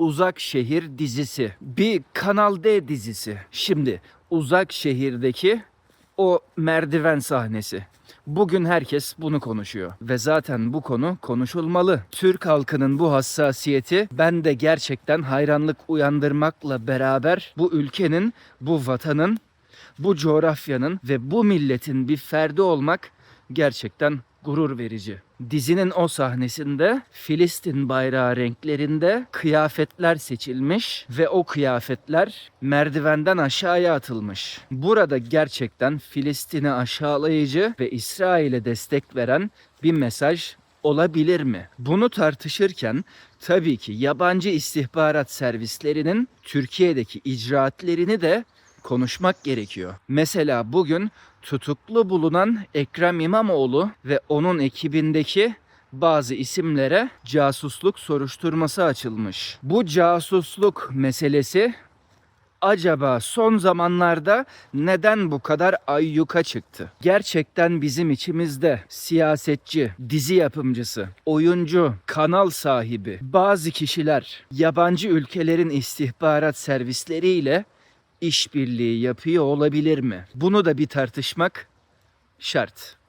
Uzak Şehir dizisi. Bir Kanal D dizisi. Şimdi Uzak Şehir'deki o merdiven sahnesi. Bugün herkes bunu konuşuyor ve zaten bu konu konuşulmalı. Türk halkının bu hassasiyeti ben de gerçekten hayranlık uyandırmakla beraber bu ülkenin, bu vatanın, bu coğrafyanın ve bu milletin bir ferdi olmak gerçekten gurur verici. Dizinin o sahnesinde Filistin bayrağı renklerinde kıyafetler seçilmiş ve o kıyafetler merdivenden aşağıya atılmış. Burada gerçekten Filistin'i aşağılayıcı ve İsrail'e destek veren bir mesaj olabilir mi? Bunu tartışırken tabii ki yabancı istihbarat servislerinin Türkiye'deki icraatlerini de konuşmak gerekiyor. Mesela bugün tutuklu bulunan Ekrem İmamoğlu ve onun ekibindeki bazı isimlere casusluk soruşturması açılmış. Bu casusluk meselesi acaba son zamanlarda neden bu kadar ayyuka çıktı? Gerçekten bizim içimizde siyasetçi, dizi yapımcısı, oyuncu, kanal sahibi bazı kişiler yabancı ülkelerin istihbarat servisleriyle işbirliği yapıyor olabilir mi? Bunu da bir tartışmak şart.